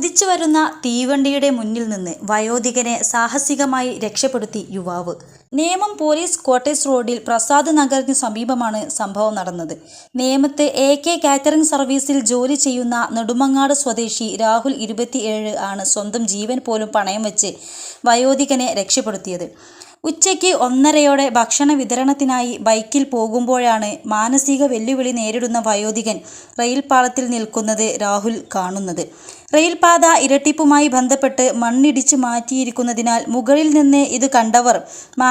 കുതിച്ചു വരുന്ന തീവണ്ടിയുടെ മുന്നിൽ നിന്ന് വയോധികനെ സാഹസികമായി രക്ഷപ്പെടുത്തി യുവാവ്. നേമം പോലീസ് ക്വാർട്ടേഴ്സ് റോഡിൽ പ്രസാദ് നഗറിന് സമീപമാണ് സംഭവം നടന്നത്. നേമത്ത് എ കെ കാറ്ററിംഗ് സർവീസിൽ ജോലി ചെയ്യുന്ന നെടുമങ്ങാട് സ്വദേശി രാഹുൽ ഇരുപത്തിയേഴ് ആണ് സ്വന്തം ജീവൻ പോലും പണയം വെച്ച് വയോധികനെ രക്ഷപ്പെടുത്തിയത്. ഉച്ചയ്ക്ക് ഒന്നരയോടെ ഭക്ഷണ വിതരണത്തിനായി ബൈക്കിൽ പോകുമ്പോഴാണ് മാനസിക വെല്ലുവിളി നേരിടുന്ന വയോധികൻ റെയിൽപാളത്തിൽ നിൽക്കുന്നത് രാഹുൽ കാണുന്നത്. റെയിൽപാത ഇരട്ടിപ്പുമായി ബന്ധപ്പെട്ട് മണ്ണിടിച്ച് മാറ്റിയിരിക്കുന്നതിനാൽ മുകളിൽ നിന്ന് ഇത് കണ്ടവർ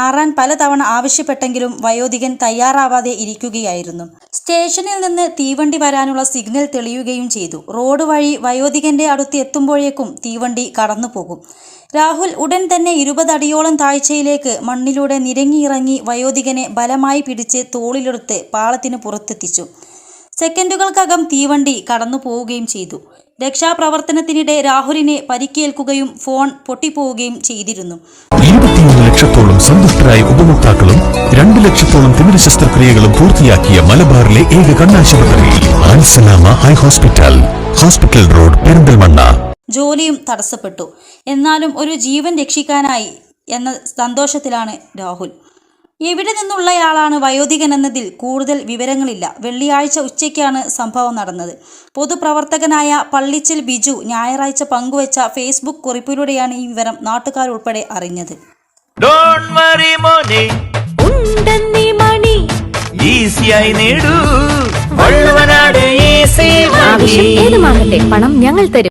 മാറാൻ പലതവണ ആവശ്യപ്പെട്ടെങ്കിലും വയോധികൻ തയ്യാറാവാതെ ഇരിക്കുകയായിരുന്നു. സ്റ്റേഷനിൽ നിന്ന് തീവണ്ടി വരാനുള്ള സിഗ്നൽ തെളിയുകയും ചെയ്തു. റോഡ് വഴി വയോധികന്റെ അടുത്ത് എത്തുമ്പോഴേക്കും തീവണ്ടി കടന്നുപോകും. രാഹുൽ ഉടൻ തന്നെ ഇരുപതടിയോളം താഴ്ചയിലേക്ക് മണ്ണിലൂടെ നിരങ്ങിയിറങ്ങി വയോധികനെ ബലമായി പിടിച്ച് തോളിലെടുത്ത് പാളത്തിന് പുറത്തെത്തിച്ചു. സെക്കൻഡുകൾക്കകം തീവണ്ടി കടന്നു പോവുകയും ചെയ്തു. രക്ഷാപ്രവർത്തനത്തിനിടെ രാഹുലിനെ പരിക്കേൽക്കുകയും ഫോൺ പൊട്ടിപ്പോവുകയും ചെയ്തിരുന്നു. ഇരുപത്തിയൊന്ന് ലക്ഷത്തോളം സന്തുഷ്ടരായ ഉപഭോക്താക്കളും രണ്ട് ലക്ഷത്തോളം തിമിര ശസ്ത്രക്രിയകളും പൂർത്തിയാക്കിയ മലബാറിലെ ഏക കണ്ണാശുപത്രി ആൻസലാമ eye hospital hospital road Perinthalmanna. ജോലിയും തടസ്സപ്പെട്ടു. എന്നാലും ഒരു ജീവൻ രക്ഷിക്കാനായി എന്ന സന്തോഷത്തിലാണ് രാഹുൽ. എവിടെ നിന്നുള്ളയാളാണ് വയോധികൻ എന്നതിൽ കൂടുതൽ വിവരങ്ങളില്ല. വെള്ളിയാഴ്ച ഉച്ചയ്ക്കാണ് സംഭവം നടന്നത്. പൊതുപ്രവർത്തകനായ പള്ളിച്ചിൽ ബിജു ഞായറാഴ്ച പങ്കുവച്ച ഫേസ്ബുക്ക് കുറിപ്പിലൂടെയാണ് ഈ വിവരം നാട്ടുകാരുൾപ്പെടെ അറിഞ്ഞത്. ഡോണ്ട് വറി മോനെ. ഉണ്ടെന്നീ മണി. ഈസിയായി നേടൂ. വള്ളുവനാട് ഈസി ആവശ്യം ഏതുമാകട്ടെ പണം ഞങ്ങൾ തരും.